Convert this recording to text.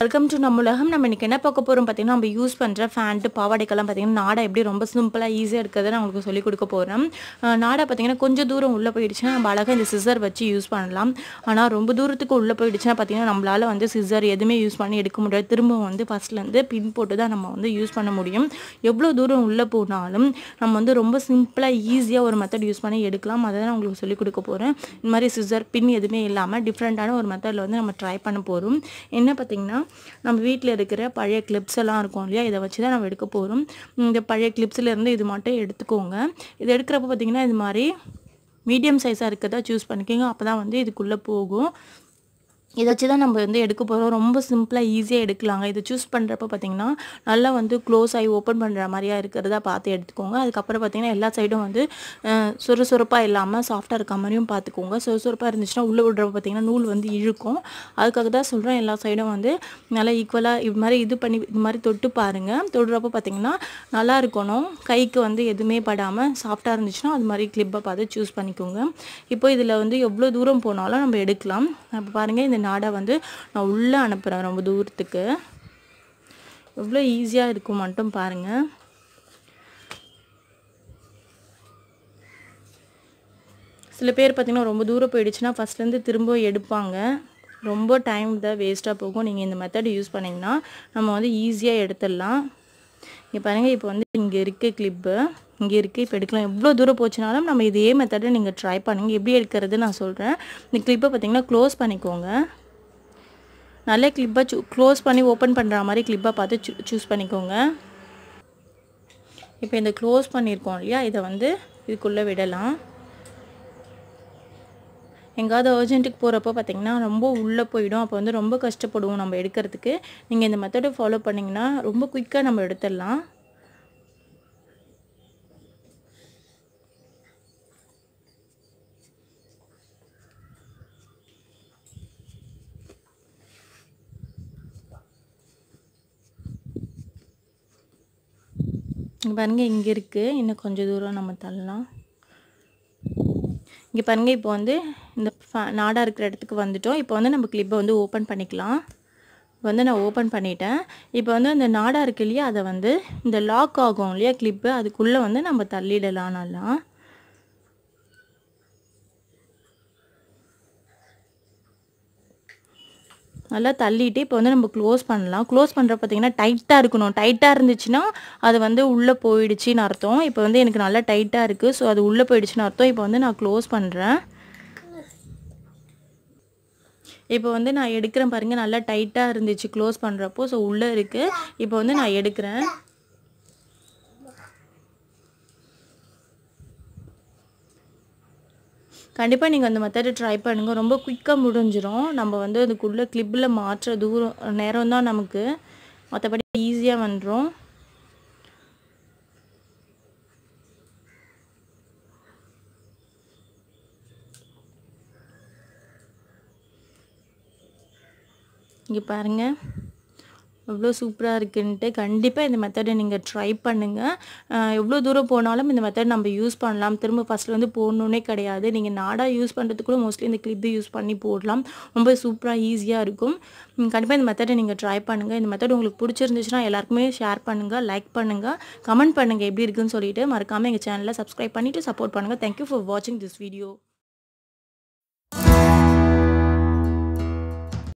Welcome to நம்ம உலகம். நம்ம இன்றைக்கி என்ன பார்க்க போகிறோம் பார்த்தீங்கன்னா நம்ம யூஸ் பண்ணுற ஃபேண்ட்டு பாவாடைக்கெல்லாம் பார்த்தீங்கன்னா நாடா எப்படி ரொம்ப சிம்பிளாக ஈஸியாக இருக்கிறத நான் உங்களுக்கு சொல்லிக் கொடுக்க போகிறேன் நாடா பார்த்தீங்கன்னா கொஞ்சம் தூரம் உள்ளே போயிடுச்சுன்னா நம்ம அழகாக இந்த சிசர் வச்சு யூஸ் பண்ணலாம். ஆனால் ரொம்ப தூரத்துக்கு உள்ளே போயிடுச்சுன்னா பார்த்தீங்கன்னா நம்மளால் வந்து சிசர் எதுவுமே யூஸ் பண்ணி எடுக்க முடியாது. திரும்ப வந்து ஃபஸ்ட்லேருந்து பின் போட்டு தான் நம்ம வந்து யூஸ் பண்ண முடியும். எவ்வளோ தூரம் உள்ளே போனாலும் நம்ம வந்து ரொம்ப சிம்பிளாக ஈஸியாக ஒரு மெத்தட் யூஸ் பண்ணி எடுக்கலாம். அதை தான் உங்களுக்கு சொல்லிக் கொடுக்க போகிறேன் இந்த மாதிரி சிசர் பின் எதுவுமே இல்லாமல் டிஃப்ரெண்ட்டான ஒரு மெத்தடில் வந்து நம்ம ட்ரை பண்ண போகிறோம் என்ன பார்த்திங்கன்னா நம்ம வீட்டில் இருக்கிற பழைய கிளிப்ஸ் எல்லாம் இருக்கும் இல்லையா? இதை வச்சு தான் நம்ம எடுக்க போகிறோம் இந்த பழைய கிளிப்ஸ்லேருந்து இருந்து இது மட்டும் எடுத்துக்கோங்க. இது எடுக்கிறப்ப பார்த்தீங்கன்னா இது மாதிரி மீடியம் சைஸாக இருக்கிறதா சூஸ் பண்ணிக்கோங்க. அப்போ தான் வந்து இதுக்குள்ளே போகும். இதை வச்சு தான் நம்ம வந்து எடுக்க போகிறோம் ரொம்ப சிம்பிளாக ஈஸியாக எடுக்கலாங்க. இதை சூஸ் பண்ணுறப்ப பார்த்தீங்கன்னா நல்லா வந்து க்ளோஸ் ஆகி ஓப்பன் பண்ணுற மாதிரியா இருக்கிறதா பார்த்து எடுத்துக்கோங்க. அதுக்கப்புறம் பார்த்தீங்கன்னா எல்லா சைடும் வந்து சுறுசுறுப்பாக இல்லாமல் சாஃப்டாக இருக்க மாதிரியும் பார்த்துக்கோங்க. சுறுசுறுப்பாக இருந்துச்சுன்னா உள்ளே விடுறப்ப பார்த்தீங்கன்னா நூல் வந்து இழுக்கும். அதுக்காக தான் சொல்கிறேன் எல்லா சைடும் வந்து நல்லா ஈக்குவலாக இது மாதிரி இது பண்ணி இது மாதிரி தொட்டு பாருங்கள் தொடுறப்ப பார்த்தீங்கன்னா நல்லா இருக்கணும். கைக்கு வந்து எதுவுமே படாமல் சாஃப்டாக இருந்துச்சுன்னா அது மாதிரி கிளிப்பை பார்த்து சூஸ் பண்ணிக்கோங்க. இப்போ இதில் வந்து எவ்வளோ தூரம் போனாலும் நம்ம எடுக்கலாம். அப்போ பாருங்கள் இந்த நாடை வந்து நான் உள்ளே அனுப்புகிறேன் ரொம்ப தூரத்துக்கு. எவ்வளோ ஈஸியாக இருக்கும் மட்டும் பாருங்கள் சில பேர் பார்த்திங்கன்னா ரொம்ப தூரம் போயிடுச்சுன்னா ஃபஸ்ட்லேருந்து திரும்ப எடுப்பாங்க. ரொம்ப டைம் தான் வேஸ்ட்டாக போகும். நீங்கள் இந்த மெத்தட் யூஸ் பண்ணிங்கன்னா நம்ம வந்து ஈஸியாக எடுத்துடலாம். இங்கே பாருங்கள் இப்போ வந்து இங்கே இருக்குது கிளிப்பு இங்கே இருக்குது இப்போ எடுக்கலாம். எவ்வளோ தூரம் போச்சுனாலும் நம்ம இதே மெத்தடை நீங்கள் ட்ரை பண்ணுங்கள் எப்படி எடுக்கிறது நான் சொல்கிறேன் இந்த கிளிப்பை பார்த்தீங்கன்னா க்ளோஸ் பண்ணிக்கோங்க. நல்ல கிளிப்பாக சூ க்ளோஸ் பண்ணி ஓப்பன் பண்ணுற மாதிரி கிளிப்பாக பார்த்து சூ சூஸ் பண்ணிக்கோங்க. இப்போ இந்த க்ளோஸ் பண்ணியிருக்கோம் இல்லையா? இதை வந்து இதுக்குள்ளே விடலாம். எங்காவது அர்ஜென்ட்டுக்கு போகிறப்போ பார்த்தீங்கன்னா ரொம்ப உள்ளே போயிடும். அப்போ வந்து ரொம்ப கஷ்டப்படுவோம் நம்ம எடுக்கிறதுக்கு. நீங்கள் இந்த மெத்தடை ஃபாலோ பண்ணிங்கன்னா ரொம்ப குயிக்காக நம்ம எடுத்துடலாம். பாருங்கள் இங்கே இருக்குது இன்னும் கொஞ்சம் தூரம் நம்ம தள்ளலாம். இங்கே பாருங்கள் இப்போ வந்து இந்த ஃப- இருக்கிற இடத்துக்கு வந்துட்டோம். இப்போ வந்து நம்ம கிளிப்பை வந்து ஓப்பன் பண்ணிக்கலாம். வந்து நான் ஓப்பன் பண்ணிட்டேன். இப்போ வந்து அந்த நாடாக இருக்கு இல்லையா அதை வந்து இந்த லாக் ஆகும் இல்லையா கிளிப்பு அதுக்குள்ளே வந்து நம்ம தள்ளிடலாம் நல்லா. நல்லா தள்ளிட்டு இப்போ வந்து நம்ம க்ளோஸ் பண்ணலாம். க்ளோஸ் பண்ணுற பார்த்தீங்கன்னா டைட்டாக இருக்கணும். டைட்டாக இருந்துச்சுன்னா அது வந்து உள்ளே போயிடுச்சின்னு அர்த்தம். இப்போ வந்து எனக்கு நல்லா டைட்டாக இருக்குது ஸோ அது உள்ளே போயிடுச்சுன்னு அர்த்தம். இப்போ வந்து நான் க்ளோஸ் பண்ணுறேன் இப்போ வந்து நான் எடுக்கிறேன் பாருங்கள் நல்லா டைட்டாக இருந்துச்சு. க்ளோஸ் பண்ணுறப்போ ஸோ உள்ளே இருக்குது இப்போ வந்து நான் எடுக்கிறேன். கண்டிப்பாக நீங்கள் அந்த மெத்தடை ட்ரை பண்ணுங்கள் ரொம்ப குயிக்காக முடிஞ்சிடும் நம்ம வந்து அதுக்குள்ளே கிளிப்பில் மாற்ற தூரம் நேரம் தான் நமக்கு மற்றபடி ஈஸியாக வந்துடும் இங்கே பாருங்கள் எவ்வளோ சூப்பராக இருக்குன்ட்டு கண்டிப்பாக இந்த மெத்தடை நீங்கள் ட்ரை பண்ணுங்கள் எவ்வளோ தூரம் போனாலும் இந்த மெத்தட் நம்ம யூஸ் பண்ணலாம். திரும்ப ஃபஸ்ட்டில் வந்து போடணுன்னே கிடையாது. நீங்கள் நாடாக யூஸ் பண்ணுறதுக்கு கூட மோஸ்ட்லி இந்த கிளிப்பு யூஸ் பண்ணி போடலாம். ரொம்ப சூப்பராக ஈஸியாக இருக்கும். கண்டிப்பாக இந்த மெத்தடை நீங்கள் ட்ரை பண்ணுங்கள் இந்த மெத்தட் உங்களுக்கு பிடிச்சிருந்துச்சுன்னா எல்லாருக்குமே ஷேர் பண்ணுங்கள் லைக் பண்ணுங்கள் கமெண்ட் பண்ணுங்கள் எப்படி இருக்குன்னு சொல்லிட்டு மறக்காமல் எங்கள் சேனலை சப்ஸ்கிரைப் பண்ணிவிட்டு சப்போர்ட் பண்ணுங்கள் தேங்க்யூ ஃபார் வாட்சிங் திஸ் வீடியோ